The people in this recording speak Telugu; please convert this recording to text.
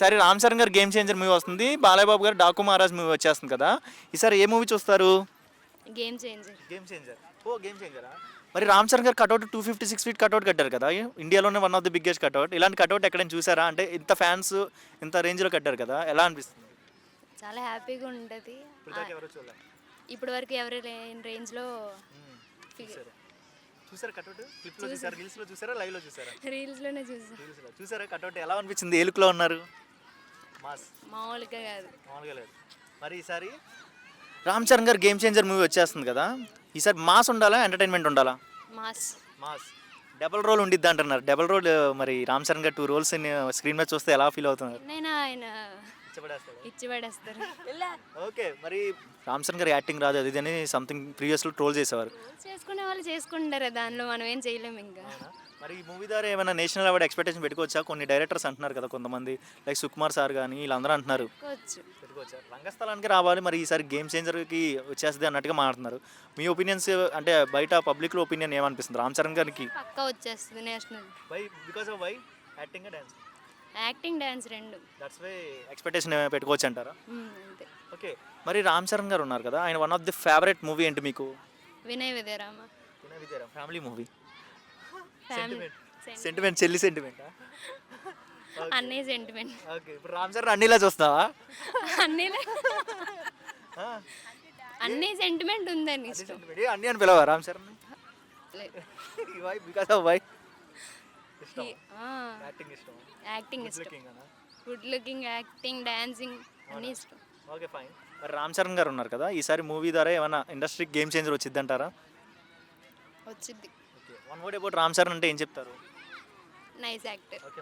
ఈసారి రామ్ చరణ్ గారు గేమ్ చేంజర్ మూవీ వస్తుంది. బాలయ్య బాబు గారు డాకు మహారాజ్ మూవీ వచ్చేస్తుంది కదా. ఈసారి ఏ మూవీ చూస్తారు? గేమ్ చేంజర్ గేమ్ చేంజర్ ఓ గేమ్ చేంజరా మరి రామ్ చరణ్ గారు cutout two fifty six feet cutout కట్టారు కదా. ఇండియాలోనే one of the biggest cutout ఇలాంటి కట్అవుట్ ఎక్కడైనా చూసారా? అంటే ఇంత ఫ్యాన్స్ ఇంత రేంజ్లో కట్టారు కదా. ఎలా అనిపిస్తుంది? చాలా హ్యాపీగా ఉంటుంది. ఇప్పటిదాకా ఎవరో చూడలే. ఇప్పటి వరకు ఎవరు లేని రేంజ్లో చూసారా? చూసారా కట్అవుట్ క్లిప్లో చూసారా? రీల్స్లో చూసారా? లైవ్లో చూసారా? రీల్స్లోనే చూసాం. రీల్స్లో చూసారా కట్అవుట్ ఎలా అనిపించింది? ఏ లుక్లో ఉన్నారు? మాస్. మామూలుగా కాదు. మామూలుగా లేదు. మరి ఈసారి? రామ్ చరణ్ గారు గేమ్ చేంజర్ మూవీ వచ్చేస్తుంది కదా? ఈసారి మాస్ ఉండాలా ఎంటర్టైన్మెంట్ ఉండాలా? మాస్. మాస్. డబుల్ రోల్ ఉండిద్ది అంటున్నారు. డబుల్ రోల్ మరి రామ్ చరణ్ గారు టూ రోల్స్ స్క్రీన్ మీద చూస్తే ఎలా ఫీల్ అవుతున్నారు ఎన్నైనా ఆయన ఇచ్చి పడేస్తారు ఓకే మరి రామ్ చరణ్ గారి యాక్టింగ్ రాదు అది ఇది అని సంథింగ్ ప్రీవియస్లో ట్రోల్ చేసేవారు. చేసుకునే వాళ్ళు చేసుకుంటారు దానిలో మనం ఏం చేయలేము ఇంకా. మరి ఈ మూవీ ద్వారా ఏమైనా నేషనల్ అవార్డ్ ఎక్స్పెక్టేషన్ పెట్టుకోవచ్చా? కొన్ని డైరెక్టర్స్ అంటున్నారు కదా కొంతమంది లైక్ సుకుమార్ సార్ కానీ వీళ్ళందరూ అంటున్నారు. రంగస్థలానికి రావాలి మరి ఈసారి గేమ్ చేంజర్కి వచ్చేస్తుంది అన్నట్టుగా మాట్లాడుతున్నారు. మీ ఒపీనియన్స్ అంటే బయట పబ్లిక్లో ఒపీనియన్ ఏమనిపిస్తుంది? రామ్ చరణ్ గారికి. పక్కా వచ్చేస్తుంది national why because of why acting dance acting dance రెండు. దట్స్ వై ఎక్స్పెక్టేషన్ పెట్టుకోవచ్చు అంటారా? అంతే. ఓకే మరి రామ్ చరణ్ గారు ఉన్నారు కదా ఆయన one of the favourite movie ఏంటి మీకు? Vinay Vijayarama. Family movie family sentiment చెల్లి సెంటిమెంట్ అన్నీ సెంటిమెంట్ ఓకే ఇప్పుడు రామ్ చరణ్ అన్నిలా చూస్తావా? అన్నీ అన్నీ సెంటిమెంట్ ఉందని అన్ని అని పిలవా Ram Charan because of why acting ఇష్టం. యాక్టింగ్ ఇష్టం. లుకింగ్ అనా? గుడ్ లుకింగ్ యాక్టింగ్ డాన్సింగ్ అన్నీ ఇష్టం. Okay fine. మరి రామ్ చరణ్ గారు ఉన్నారు కదా ఈసారి మూవీ ద్వారా ఏమైనా ఇండస్ట్రీకి గేమ్ చేంజర్ వచ్చింది అంటారా వచ్చింది okay. One word about Ram Charan అంటే ఏం చెప్తారు? Nice actor. ఓకే